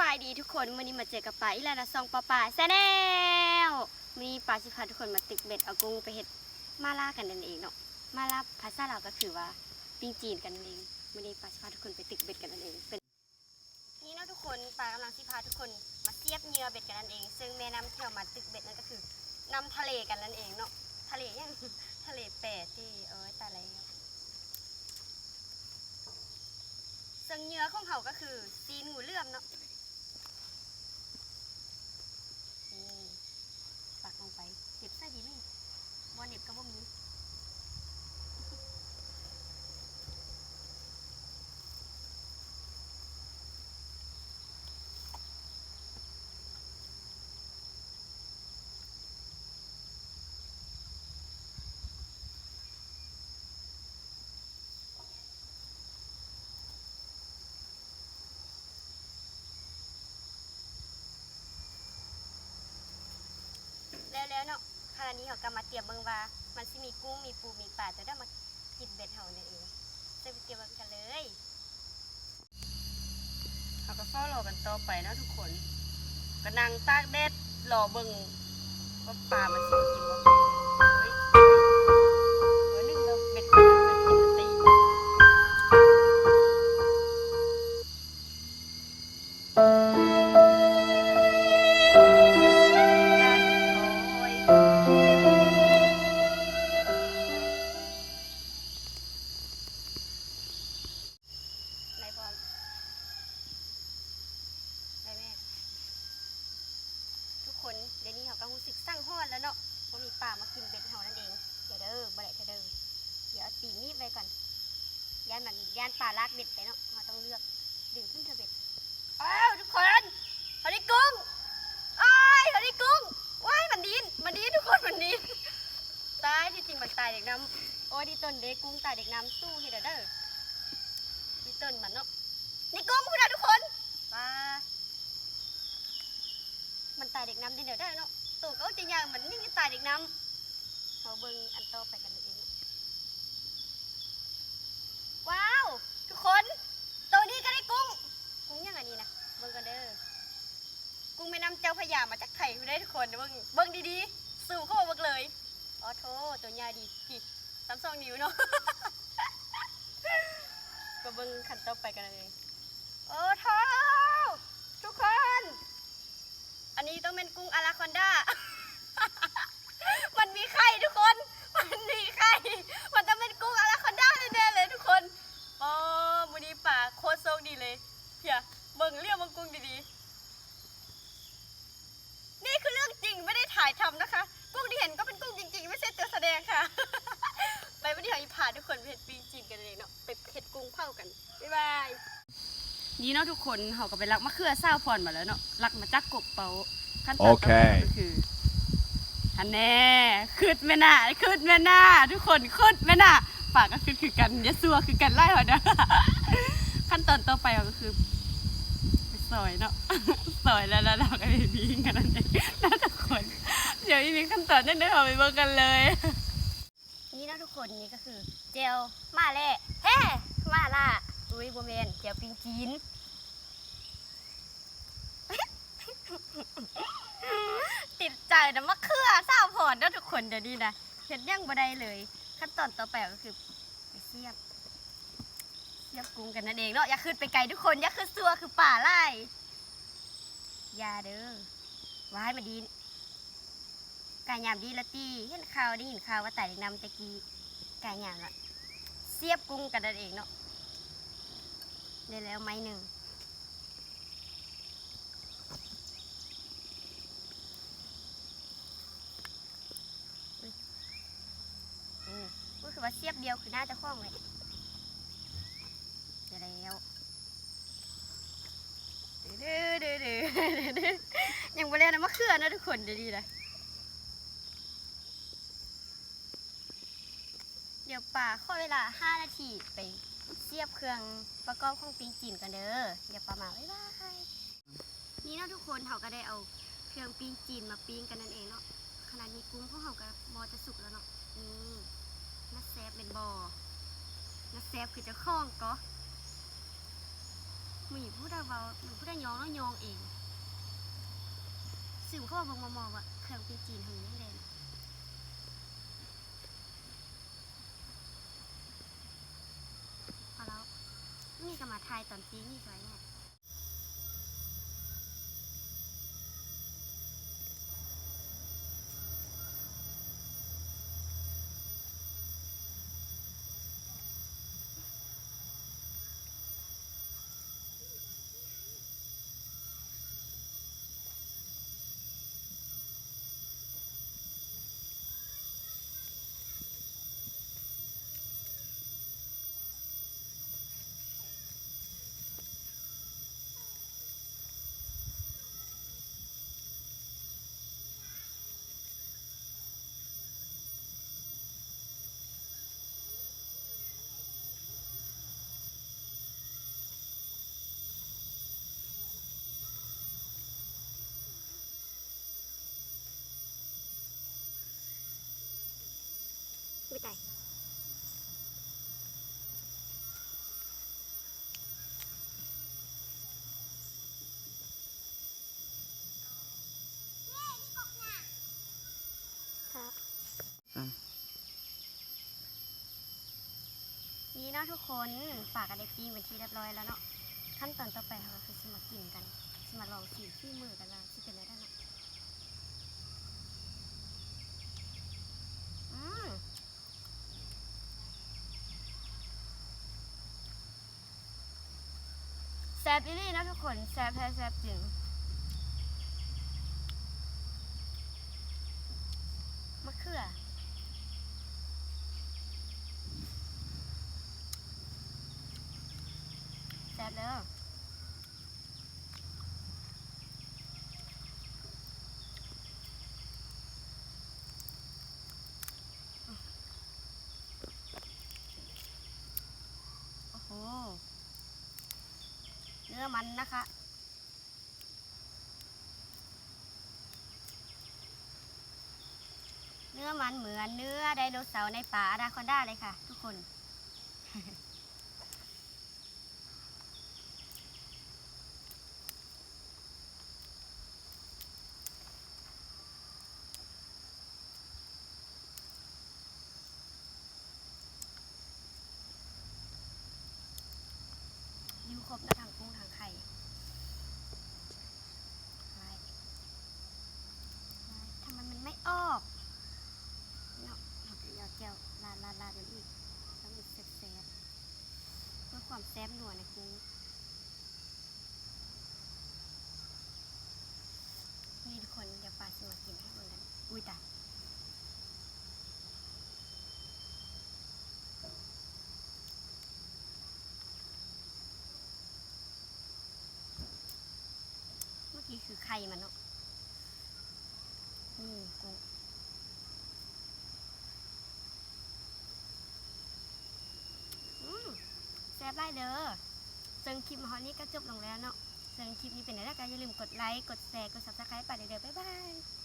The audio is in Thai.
บายดีทุกคนวันนี้มาเจอกับป่าอีลานาซองปลาป่าแซนลมีป่าสิพาทุกคนมาตึกเบ็ดเอากุ้งไปเห็ดมาล่ากันนั่นเองเนาะมาล่าภาษาเราก็คือว่าปิ้งจีนกันนั่นเองวันนี้ป่าสิพาทุกคนไปตึกเบ็ดกันนั่นเองเป็นนี่เนาะทุกคนป่ากำลังสิพาทุกคนมาเทียบเหยื่อเบ็ดกันนั่นเอง ซึ่งแม่น้ำที่เรามาตึกเบ็ดนั่นก็คือน้ำทะเลกันนั่นเองเนาะทะเลยังทะเลแปดที่เอ้ยตายแล้วซึ่งเหยื่อของเขาก็คือซีนหูเลื่อมเนาะนี่ปักลงไปเห็บใส่ดีไหมบอลเห็บก็บ่มี แล้วเนาะขณะนี้เขาก็มาเตรียมเบิงว่า มันสิมีกุ้งมีปูมีปลาจะได้มากินเบ็ดเฮานั่นเองจะไปเตรียมกันเลยเขาก็เฝ้ารอกันต่อไปนะทุกคนก็นั่งตากแดดรอเบิงว่าปลามันสิกิน เดี๋ยวเอาตีนนีบไว้ก่อนยานมันยานป่าลากเบ็ดไปเนาะเราต้องเลือกดึงขึ้นเธอเบ็ดอ้าวทุกคนเขาได้กุ้งอ้ายเขาได้กุ้งว้ายมันดินมันดินทุกคนมันดินตายที่จริงมันตายเด็กน้ำโอ้ยที่ต้นเด็กกุ้งตายเด็กน้ำสู้ให้เด้อเด้อนี่ต้นมันเนาะนี่กุ้งคุณนะทุกคนปลามันตายเด็กน้ำได้เดี๋ยวได้เนาะตัวก็จะยางเหมือนนี่ตายเด็กน้ำเขาเบิ่งอันโตไปกันเองว้าว ทุกคนตัวนี้ก็ได้กุ้ง กุ้งยังไงนี่นะเบิ่งกันเด้อ กุ้งแม่น้ำเจ้าพระยา มาจากไข่คุณได้ทุกคนเดี๋ยวเบิ่งเบิ่งดีๆ สู่เข้ามาเบิ่งเลยอ๋อโทตัวใหญ่ดีพี่สามสองนิ้วเนาะก็เบิ่งขันต่อไปกันเลยโอ้เท้าทุกคน อันนี้ต้องเป็นกุ้งอลาคอนดามันมีไข่ทุกคน มันมีไข่ มันต้องเป็นกุ้งอลาคอนดาแน่ๆเลยทุกคนอ๋อมูนี้ป่าโคตรโชคดีเลยเฮียเบิ่งเรียกมังกุ้งดีๆ นี่คือเรื่องจริงไม่ได้ถ่ายทำนะคะ กุ้งที่เห็นก็เป็นกุ้งจริงๆ ไม่ใช่ตัวแสดงค่ะ ไปวันนี้เราจะพาทุกคนไปเห็ดปิ้งจีนกันเลยเนาะไปเห็ดกุ้งเผากัน บ๊ายบาย นี่เนาะทุกคนเขาก็ไปลักมะเขือเศร้าพรมาแล้วเนาะลักมาจากกบเปาขั้นตอนต่อไปโอเคก็คือฮันแน่คืดแม่น่าคืดแม่น่าทุกคนคืดแม่น่าปากก็คือคือกันอยาซัวคือกันไล่หอนะขั้นตอนต่อไปก็คือไปซอยเนาะซอยแล้วแล้วเราก็ไปบิงกันนั่นเองนะทุกคน เดี๋ยวมีขั้นตอนนั้นเดี๋ยวเราไปเบิ่งกันเลย นี่นะทุกคนนี่ก็คือ เจลมาเล่เฮ้มาล่ะ อุ้ยโบเมนเจลปิงจีนติดใจนะมะเขือสาวผอนนะทุกคนเดี๋ยวนี้นะเห็นยังบ่ได้เลย ขั้นตอนต่อไปก็คือไปเสียบเสียบกุ้งกันนั่นเองเนาะอย่าขึ้นไปไกลทุกคนอย่าขึ้นซัวคือป่าไล่อย่าเด้อไว้มาดีไก่ยามดีละตีเห็นข่าวได้ยินข่าวว่าแต่นำตะกี้ไก่ยามละเสียบกุ้งกันนั่นเองเนาะ ได้แล้วไม้หนึ่งอุ๊ยอืมก็คือว่าเสียบเดียวคือน่าจะคล่องเลยได้แล้วดื้อดื้อดื้อดื้อยังไม่เล่นนะมะเขือนะทุกคนดี๋ยวดีนะเดี๋ยวป่าขอเวลา 5 นาทีไป เสียบเครื่องประกอบของปิ้งจีนกันเด้อเดี๋ยวประมาณบ๊ายบายนี่เนาะทุกคนเขาก็ได้เอาเครื่องปิ้งจีนมาปิ้งกันนั่นเองเนาะขนาดนี้กุ้งพวกเขาก็บอจะสุกแล้วเนาะนี่นัดแซฟเป็นบอนัดแซฟคือจะคล้องก็มีผู้ใดเว้าหรือผู้ใดยองแล้วยองเองสื่อเขาบอกมามองว่าเครื่องป็นจีนหึงยังเด่นพอแล้วนี่ก็มาทาย ตอนตีนี่สวยเนี่ย นาะทุกคนฝากกันได้ปีเป็นที่เรียบร้อยแล้วเนาะขั้นตอนต่อไปเราคือสิมากินกันสิมาลองสีที่มือกันว่าสิเป็นอะไรได้เนาะอืมแซ่บอีหลี่นะทุกคนแซ่บแท้แซ่บจริงมะเขือ แซ่บ เด้อโอ้โห เนื้อมันนะคะเนื้อมันเหมือนเนื้อไดโนเสาร์ในป่าอนาคอนดาเลยค่ะ ทุกคน อยู่ครบแล้วทางกุ้งทางไข่ไว้ไว้ทำไมมันไม่ออกเนาะเราก็เอาแก้วลาดลาดลาดเดี๋ยวอีกต้องอีกแซ่บๆเพื่อความแซ่บหนัวในกุ้งนี่ทุกคนเดี๋ยวปลาจะมากินให้หมดกันอุ้ยตายเมื่อกี้คือไข่มันเนาะนี่กุ้งอืมแซ่ บได้เด้อซึ่งคลิปของนี้ก็จบลงแล้วเนาะซึ่งคลิปนี้เป็นไงแล้วก็อย่าลืมกดไลค์ กดแชร์ กดซับสไครป์ไปเด้อๆบ๊ายบาย